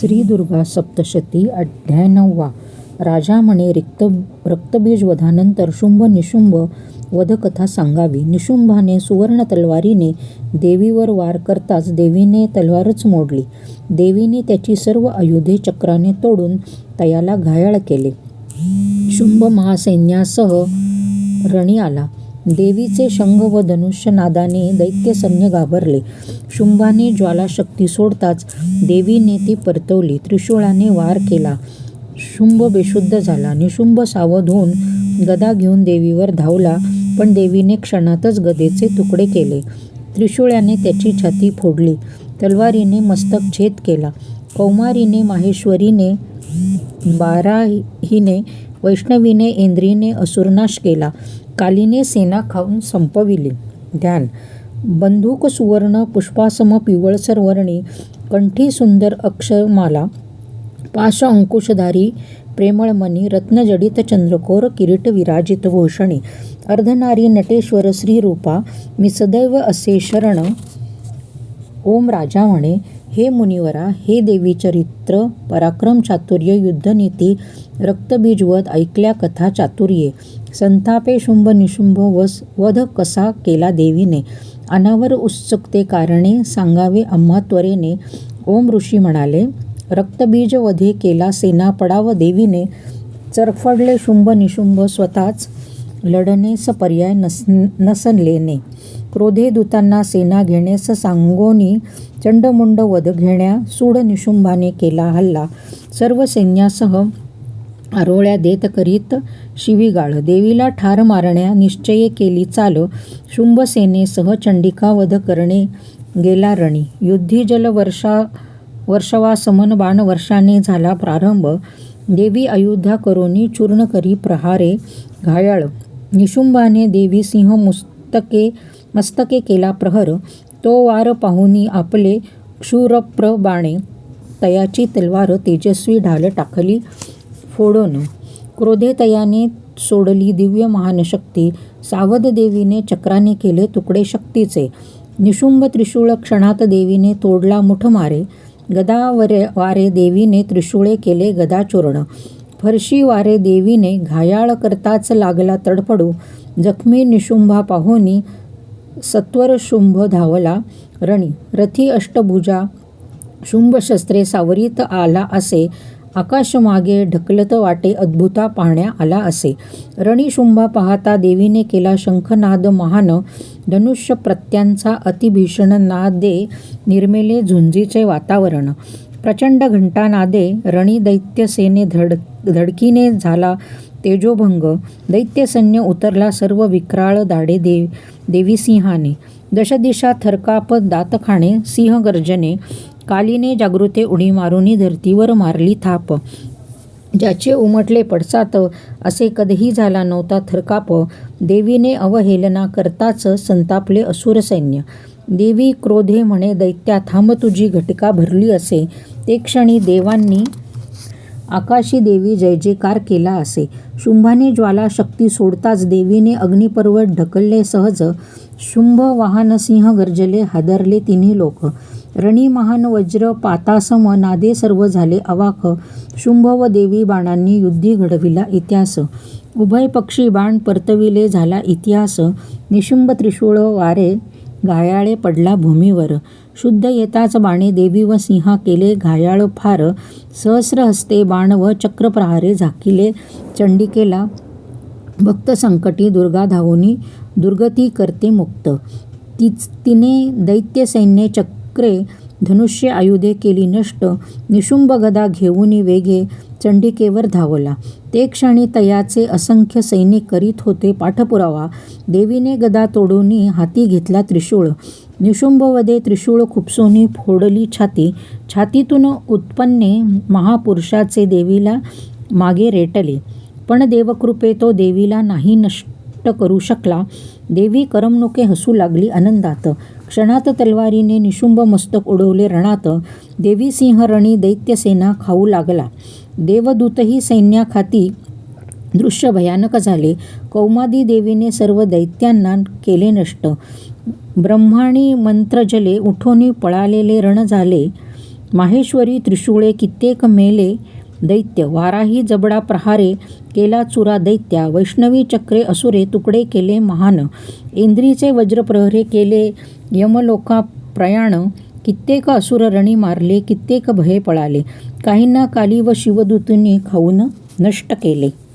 श्री दुर्गा सप्तशती अध्याय नववा. राजा म्हणे रिक्त रक्तबीज वधानंतर शुंभ निशुंभ वधकथा सांगावी. निशुंभाने सुवर्ण तलवारीने देवीवर वार करताच देवीने तलवारच मोडली. देवीने त्याची सर्व आयुधे चक्राने तोडून तयाला घायाळ केले. शुंभ महासैन्यासह रणी आला. देवीचे शंख व धनुष्य नादाने घाबरले. शुंभाने ज्वालाशक्ती सोडताच देवीने ती परतवली. त्रिशूळाने वार केला. शुंभ बेशुद्ध झाला. निशुंभ सावध होऊन गदा घेऊन देवीवर धावला पण देवीने क्षणातच गदेचे तुकडे केले. त्रिशूळाने त्याची छाती फोडली. तलवारीने मस्तक छेद केला. कौमारीने माहेश्वरीने बाराहीने वैष्णवीने इंद्रीने असुरनाश केला. कालीने सेना खाऊन संपविली. ध्यान. बंदूक सुवर्ण पुष्पासम पिवळसर वर्णी कंठी सुंदर अक्षरमाला पाश अंकुशधारी प्रेमळमणी रत्नजडित चंद्रकोर किरीट विराजित भूषणी अर्धनारी नटेश्वर श्रीरूपा मी सदैव असे शरण. ओम राजा म्हणे हे मुनिवरा हे देवी चरित्र पराक्रम चातुर्य युद्धनीती रक्तबीजवध ऐकल्या कथा चातुर्ये. संतापे शुंभ निशुंभ वस वध कसा केला देवीने? अनावर उत्सुकते कारणे सांगावे आम्हा त्वरेने. ओम ऋषी म्हणाले रक्तबीज वधे केला सेना पडाव देवीने. चरफडले शुंभ निशुंभ स्वतःच लढणेस पर्याय नस नसलेने क्रोधे दूतांना सेना घेण्यास सांगोनी. चंडमुंड वध घेण्या सूड निशुंभाने केला हल्ला. सर्व सैन्यासह आरोळ्या देत करीत शिवीगाळ. देवीला ठार मारण्या निश्चये केली चाल. शुंभसेनेसह चंडिका वध करणे गेला रणी. युद्धी जल वर्षा वर्षवा समन बाण वर्षाने झाला प्रारंभ. देवी अयोध्या करोनी चूर्ण करी प्रहारे घायाळ. निशुंभाने देवी सिंह मुस्तके मस्तके केला प्रहर. तो वार पाहुनी आपले क्षुरप्र बाणे तयाची तलवार तेजस्वी ढाल टाकली. फोडून क्रोधेतयाने सोडली दिव्य महानशक्ती. सावध देवीने चक्राने केले तुकडे शक्तीचे. निशुंभ त्रिशूळ क्षणात देवीने तोडला मुठ मारे वारे देवीने त्रिशूळे केले गदाचूर्ण. फरशी वारे देवीने घायाळ करताच लागला तडफडू. जखमी निशुंभा पाहुनी सत्वर शुंभ धावला. रणी रथी अष्टभुजा. शुंभशस्त्रे सावरीत आला असे. आकाश मागे ढकलत वाटे अद्भुता पाहण्या आला असे. रणीशुंभा पाहता देवीने केला शंखनाद महान. धनुष्य प्रत्यांचा अतिभीषण नादे निर्मेले झुंजीचे वातावरण. प्रचंड घंटानादे रणी दैत्यसेने धड धडकीने झाला तेजोभंग. दैत्यसैन्य उतरला सर्व विक्राळ दाडे देव देवीसिंहाने. दशदिशा थरकाप दातखाणे सिंहगर्जने. कालीने जागृते उडी मारुनी धरतीवर मारली थाप. ज्याचे उमटले पडसात असे कधीही झाला नव्हता थरकाप. देवीने अवहेलना करताच संतापले असुर सैन्य. देवी क्रोधे म्हणे दैत्या थांब तुझी घटिका भरली असे. ते क्षणी देवांनी आकाशी देवी जय जयकार केला असे. शुंभाने ज्वाला शक्ती सोडताच देवीने अग्निपर्वत ढकलले सहज. शुंभ वाहनसिंह गर्जले हादरले तिन्ही लोक. रणी महान वज्र पातासम नादे सर्व झाले अवाक शुंभ व देवी बाणांनी युद्धी घडविला इतिहास. उभय पक्षी बाण परतविले झाला इतिहास. निशुंभ त्रिशूळ वारे घायाळे पडला भूमीवर. शुद्ध येताच बाणे देवी व सिंहा केले घायाळ फार. सहस्र हस्ते बाण व चक्रप्रहारे झाकिले चंडिकेला. भक्त संकटी दुर्गा धावोनी दुर्गती करते मुक्त. तिच तिने दैत्य सैन्य चक्रे धनुष्य आयुधे केली नष्ट निशुंभ गदा घेऊनी वेगे चंडिकेवर धावला. ते क्षणी तयाचे असंख्य सैनिक करीत होते पाठपुरावा. देवीने गदा तोडूनी हाती घेतला त्रिशूळ. निशुंभवदे त्रिशूळ खुपसोनी फोडली छाती. छातीतून उत्पन्ने महापुरुषाचे देवीला मागे रेटले. पण देवकृपे तो देवीला नाही नष्ट. करू शकला. देवी करमणुके हसू लागली आनंदात. क्षणात तलवारीने निशुंभ मस्तक उडवले रणात. देवी सिंह रणी दैत्यसेना खाऊ लागला. देवदूतही सैन्याखाती दृश्य भयानक झाले. कौमादी देवीने सर्व दैत्यांना केले नष्ट. ब्रह्माणी मंत्रजले उठोनी पळालेले रण झाले. माहेश्वरी त्रिशूळे कित्येक मेले. दैत्य वाराही जबडा प्रहारे केला चुरा दैत्या. वैष्णवी चक्रे असुरे तुकडे केले महान. इंद्रीचे वज्रप्रहरे केले यमलोका प्रयाण कित्येक असुर रणी मारले कित्येक भये पळाले. काहींना काली व शिवदूतींनी खाऊन नष्ट केले.